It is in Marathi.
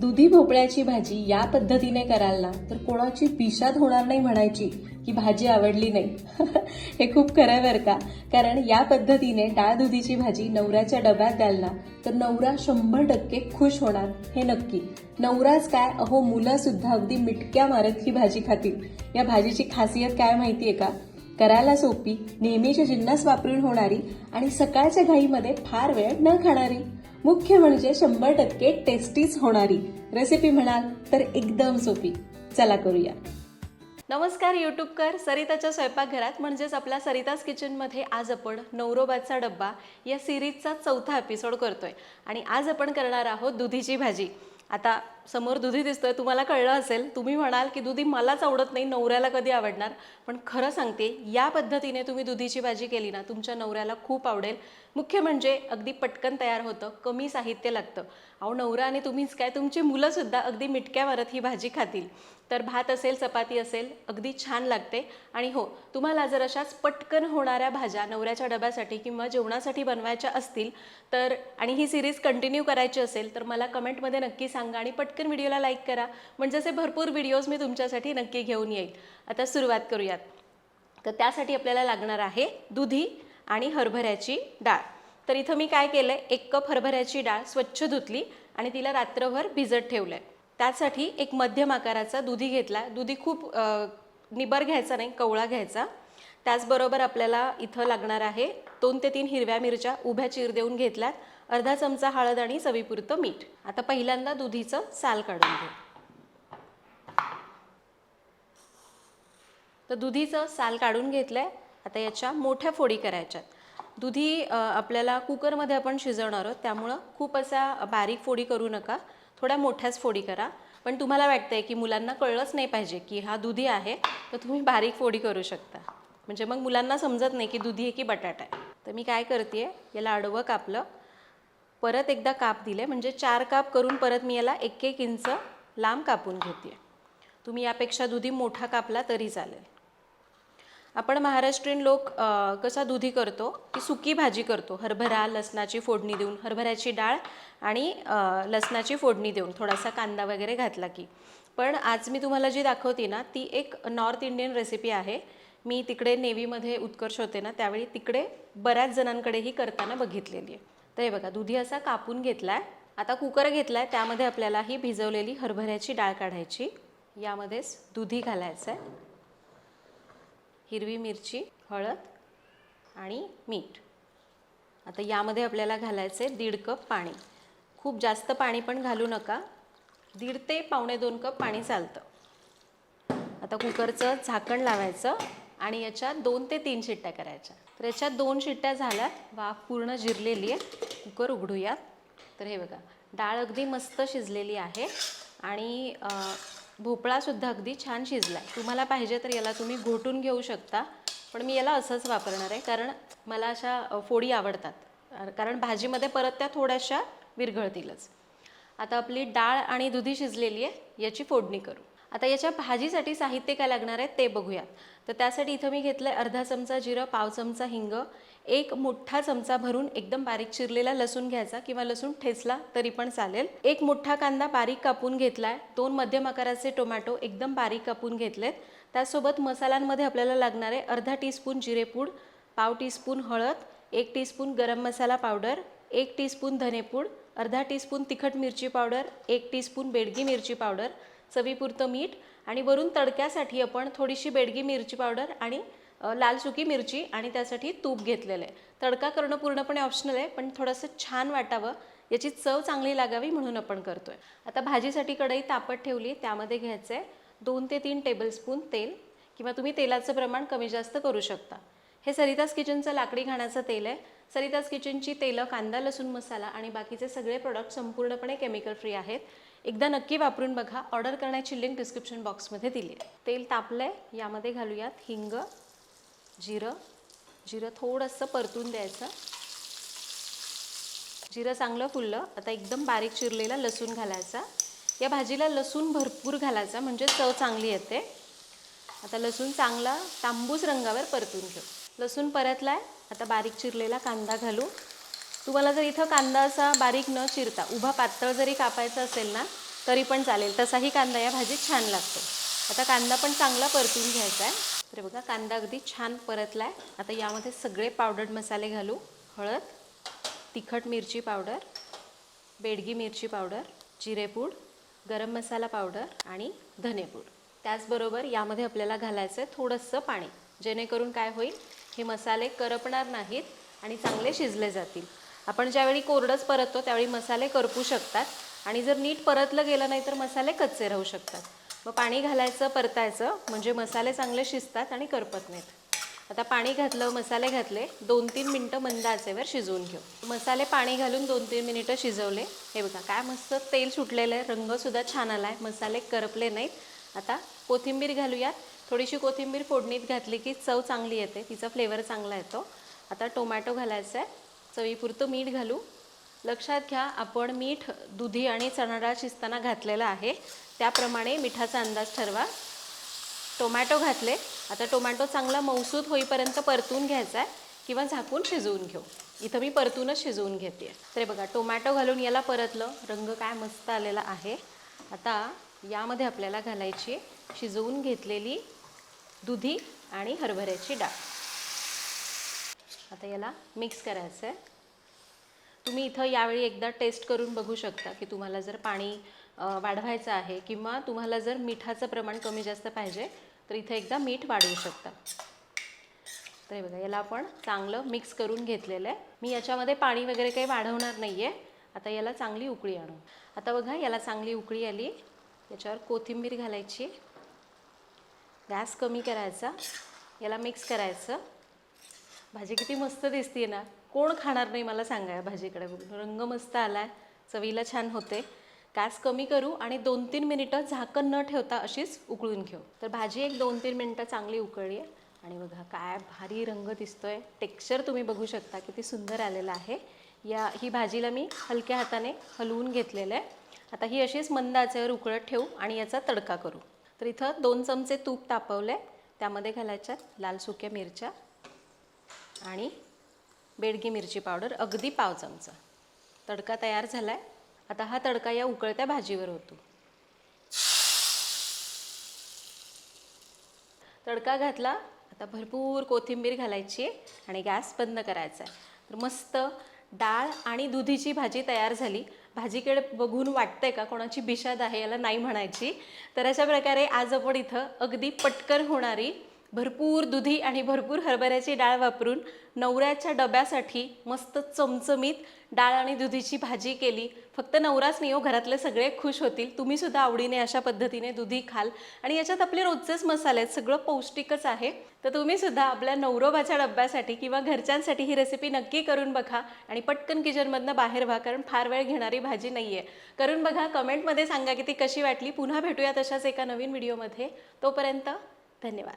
दुधी भोपळ्याची भाजी या पद्धतीने कराल ना तर कोणाची पिशात होणार नाही म्हणायची की भाजी आवडली नाही. हे खूप खरं बरं का? कारण या पद्धतीने डाळ दुधीची भाजी नवऱ्याच्या डब्यात द्याल ना तर नवरा शंभर टक्के खुश होणार हे नक्की. नवराच काय? अहो मुलं सुद्धा अगदी मिटक्या मारत ही भाजी खातील. या भाजीची खासियत काय माहितीये का? करायला सोपी नेहमीचे जिन्नस वापरून होणारी आणि सकाळच्या घाईमध्ये फार वेळ न खाणारी. मुख्य म्हणजे शंभर टक्के टेस्टीच होणारी. रेसिपी म्हणाल तर एकदम सोपी. चला करूया. नमस्कार यूट्यूबकर सरिताच्या स्वयंपाकघरात म्हणजेच आपल्या सरिताज किचनमध्ये आज आपण नवरोबाचा डब्बा या सिरीजचा चौथा एपिसोड करतोय. आणि आज आपण करणार आहोत दुधीची भाजी. आता समोर दुधी दिसतोय तुम्हाला कळलं असेल. तुम्ही म्हणाल की दुधी मलाच आवडत नाही नवऱ्याला कधी आवडणार. पण खरं सांगते या पद्धतीने तुम्ही दुधीची भाजी केली ना तुमच्या नवऱ्याला खूप आवडेल. मुख्य म्हणजे अगदी पटकन तयार होतं कमी साहित्य लागतं. अहो नवरा आणि तुम्हीच काय तुमची मुलंसुद्धा अगदी मिटक्या मारत ही भाजी खातील. तर भात असेल चपाती असेल अगदी छान लागते. आणि हो तुम्हाला जर अशाच पटकन होणाऱ्या भाज्या नवऱ्याच्या डब्यासाठी किंवा जेवणासाठी बनवायच्या असतील तर आणि ही सिरीज कंटिन्यू करायची असेल तर मला कमेंटमध्ये नक्की सांगा आणि पटकन व्हिडिओला लाईक करा. म्हणजे असे भरपूर व्हिडिओज मी तुमच्यासाठी नक्की घेऊन येईल. आता सुरुवात करूयात. तर त्यासाठी आपल्याला लागणार आहे दुधी आणि हरभऱ्याची डाळ. तर इथं मी काय केलं आहे एक कप हरभऱ्याची डाळ स्वच्छ धुतली आणि तिला रात्रभर भिजत ठेवलं आहे त्यासाठी एक मध्यम आकाराचा दुधी घेतला. दुधी खूप निबर घ्यायचा नाही कवळा घ्यायचा. त्याचबरोबर आपल्याला इथं लागणार आहे दोन ते तीन हिरव्या मिरच्या उभ्या चीर देऊन घेतल्यात. अर्धा चमचा हळद आणि चवीपुरतं मीठ. आता पहिल्यांदा दुधीचं साल काढून घेऊ तर दुधीचं साल काढून घेतलंय. आता याच्या मोठ्या फोडी करायच्यात दुधी आपल्याला कुकरमध्ये आपण शिजवणार आहोत. त्यामुळं खूप असा बारीक फोडी करू नका. थोड्या मोठ्याच फोडी करा. पण तुम्हाला वाटतंय की मुलांना कळलंच नाही पाहिजे की हा दुधी आहे तर तुम्ही बारीक फोडी करू शकता. म्हणजे मग मुलांना समजत नाही की दुधी आहे की बटाटा आहे. तर मी काय करते याला आडवं कापलं. परत एकदा काप दिले म्हणजे चार काप करून परत मी याला एक एक इंच लांब कापून घेते तुम्ही यापेक्षा दुधी मोठा कापला तरी चालेल. आपण महाराष्ट्रीयन लोक कसा दुधी करतो? की सुकी भाजी करतो. हरभरा लसणाची फोडणी देऊन हरभऱ्याची डाळ आणि लसणाची फोडणी देऊन थोडासा कांदा वगैरे घातला की. पण आज मी तुम्हाला जी दाखवते ना ती एक नॉर्थ इंडियन रेसिपी आहे. मी तिकडे नेव्हीमध्ये उत्कर्ष होते ना त्यावेळी तिकडे बऱ्याच जणांकडे ही करताना बघितलेली आहे. तर हे बघा दुधी असा कापून घेतला आहे आता कुकर घेतला आहे त्यामध्ये आपल्याला ही भिजवलेली हरभऱ्याची डाळ काढायची. यामध्येच दुधी घालायचं आहे हिरवी मिरची हळद आणि मीठ. आता यामध्ये आपल्याला घालायचं आहे दीड कप पाणी. खूप जास्त पाणी पण घालू नका. दीड ते पावणे दोन कप पाणी चालतं. आता कुकरचं झाकण लावायचं. आणि याच्यात दोन ते तीन शिट्ट्या करायच्या. तर याच्यात दोन शिट्ट्या झाल्यात. वाफ पूर्ण जिरलेली आहे. कुकर उघडूयात तर हे बघा डाळ अगदी मस्त शिजलेली आहे. आणि भोपळासुद्धा अगदी छान शिजला आहे तुम्हाला पाहिजे तर याला तुम्ही घोटून घेऊ शकता. पण मी याला असंच वापरणार आहे कारण मला अशा फोडी आवडतात. कारण भाजीमध्ये परत त्या थोड्याशा विरघळतीलच. आता आपली डाळ आणि दुधी शिजलेली आहे याची फोडणी करू. आता याच्या भाजीसाठी साहित्य काय लागणार आहे ते बघूयात. तर त्यासाठी इथं मी घेतलं आहे अर्धा चमचा जिरं पाव चमचा हिंग एक मोठा चमचा भरून एकदम बारीक चिरलेला लसूण घ्यायचा किंवा लसूण ठेचला तरी पण चालेल. एक मोठा कांदा बारीक कापून घेतलाय. दोन मध्यम आकाराचे टोमॅटो एकदम बारीक कापून घेतलेत. त्यासोबत मसाल्यांमध्ये आपल्याला लागणार आहे अर्धा टीस्पून जिरेपूड पाव टीस्पून हळद एक टीस्पून गरम मसाला पावडर एक टीस्पून धनेपूड अर्धा टीस्पून तिखट मिरची पावडर एक टीस्पून बेडगी मिरची पावडर चवीपुरतं मीठ आणि वरून तडक्यासाठी आपण थोडीशी बेडगी मिरची पावडर आणि लाल सुकी मिरची आणि त्यासाठी तूप घेतलेलं आहे. तडका करणं पूर्णपणे ऑप्शनल आहे पण थोडंसं छान वाटावं याची चव चांगली लागावी म्हणून आपण करतो आहे आता भाजीसाठी कढई तापत ठेवली त्यामध्ये घ्यायचं आहे दोन ते तीन टेबलस्पून तेल किंवा तुम्ही तेलाचं प्रमाण कमी जास्त करू शकता. हे सरितास किचनचं लाकडी घाण्याचं तेल आहे सरिताज किचनची तेलं कांदा लसूण मसाला आणि बाकीचे सगळे प्रोडक्ट संपूर्णपणे केमिकल फ्री आहेत. एकदा नक्की वापरून बघा. ऑर्डर करण्याची लिंक डिस्क्रिप्शन बॉक्समध्ये दिली आहे. तेल तापलंय. यामध्ये घालूयात हिंग जिरं. जिरं थोडंसं परतून द्यायचं. जिरं चांगलं फुललं. आता एकदम बारीक चिरलेला लसूण घालायचा. या भाजीला लसूण भरपूर घालायचा म्हणजे चव चांगली येते. आता लसूण चांगला तांबूस रंगावर परतून घेऊ. लसूण परतलाय. आता बारीक चिरलेला कांदा घालू. तुम्हाला जर इथं कांदा असा बारीक न चिरता उभा पातळ जरी कापायचा असेल ना तरी पण चालेल. तसाही कांदा या भाजीत छान लागतो. आता कांदा पण चांगला परतून घ्यायचा आहे. तर बघा कांदा अगदी छान परतला आहे आता यामध्ये सगळे पावडर्ड मसाले घालू. हळद तिखट मिरची पावडर बेडगी मिरची पावडर जिरेपूड गरम मसाला पावडर आणि धनेपूड. त्याचबरोबर यामध्ये आपल्याला घालायचं आहे थोडंसं पाणी. जेणेकरून काय होईल? हे मसाले करपणार नाहीत आणि चांगले शिजले जातील. आपण ज्यावेळी कोरडंच परततो त्यावेळी मसाले करपू शकतात. आणि जर नीट परतलं गेलं नाही तर मसाले कच्चे राहू शकतात. मग पाणी घालायचं परतायचं म्हणजे मसाले चांगले शिजतात आणि करपत नाहीत. आता पाणी घातलं मसाले घातले दोन तीन मिनटं मंद आचेवर शिजवून घेऊ. मसाले पाणी घालून दोन तीन मिनिटं शिजवले. हे बघा काय मस्त तेल सुटलेलं आहे रंगसुद्धा छान आला आहे मसाले करपले नाहीत. आता कोथिंबीर घालूयात. थोडीशी कोथिंबीर फोडणीत घातली की चव चांगली येते. तिचा फ्लेवर चांगला येतो. आता टोमॅटो घालायचा आहे चवीपुरतं मीठ घालू. लक्षात घ्या आपण मीठ दुधी आणि चणाडाळ शिजताना घातलेलं आहे. त्याप्रमाणे मिठाचा अंदाज ठरवा. टोमॅटो घातले. आता टोमॅटो चांगला मौसूद होईपर्यंत परतून घ्यायचा आहे किंवा झाकून शिजवून घेऊ. इथं मी परतूनच शिजवून घेते. तर बघा टोमॅटो घालून याला परतलं. रंग काय मस्त आलेला आहे. आता यामध्ये आपल्याला घालायची आहे शिजवून घेतलेली दुधी आणि हरभऱ्याची डाळ. आता याला मिक्स करायचं आहे तुम्ही इथं यावेळी एकदा टेस्ट करून बघू शकता की तुम्हाला जर पाणी वाढवायचं आहे किंवा तुम्हाला जर मिठाचं प्रमाण कमी जास्त पाहिजे तर इथं एकदा मीठ वाढवू शकता. तर हे बघा याला आपण चांगलं मिक्स करून घेतलेलं आहे. मी याच्यामध्ये पाणी वगैरे काही वाढवणार नाही आहे आता याला चांगली उकळी आणू. आता बघा याला चांगली उकळी आली. याच्यावर कोथिंबीर घालायची. गॅस कमी करायचा. याला मिक्स करायचं. भाजी किती मस्त दिसते ना. कोण खाणार नाही मला सांगा या भाजीकडे बघून. रंग मस्त आला आहे चवीला छान होते. गॅस कमी करू आणि दोन तीन मिनिटं झाकण न ठेवता अशीच उकळून घेऊ. तर भाजी एक दोन तीन मिनिटं चांगली उकळली आहे. आणि बघा काय भारी रंग दिसतो आहे टेक्स्चर तुम्ही बघू शकता किती सुंदर आलेलं आहे. या ही भाजीला मी हलक्या हाताने हलवून घेतलेलं आहे. आता ही अशीच मंद आचेवर उकळत ठेवू आणि याचा तडका करू. तर इथं दोन चमचे तूप तापवले त्यामध्ये घालायच्यात लाल सुक्या मिरच्या आणि बेडगी मिरची पावडर अगदी पाव चमचा. तडका तयार झाला आहे आता हा तडका या उकळत्या भाजीवर होतो. तडका घातला आता भरपूर कोथिंबीर घालायची आहे आणि गॅस बंद करायचा आहे तर मस्त डाळ आणि दुधीची भाजी तयार झाली. भाजीकडे बघून वाटतंय का कोणाची बिशाद आहे याला नाही म्हणायची. तर अशा प्रकारे आज आपण इथं अगदी पटकन होणारी भरपूर दुधी आणि भरपूर हरभऱ्याची डाळ वापरून नवऱ्याच्या डब्यासाठी मस्त चमचमीत डाळ आणि दुधीची भाजी केली. फक्त नवराच नाही हो घरातले सगळे खुश होतील. तुम्ही सुद्धा आवडीने अशा पद्धतीने दुधी खाल. आणि याच्यात आपले रोजचेच मसाले आहेत सगळं पौष्टिकच आहे. तर तुम्ही सुद्धा आपल्या नवरोबाच्या डब्यासाठी किंवा घरच्यांसाठी ही रेसिपी नक्की करून बघा आणि पटकन किचनमधनं बाहेर व्हा कारण फार वेळ घेणारी भाजी नाही आहे करून बघा कमेंटमध्ये सांगा की ती कशी वाटली. पुन्हा भेटूया तशाच एका नवीन व्हिडिओमध्ये तोपर्यंत धन्यवाद.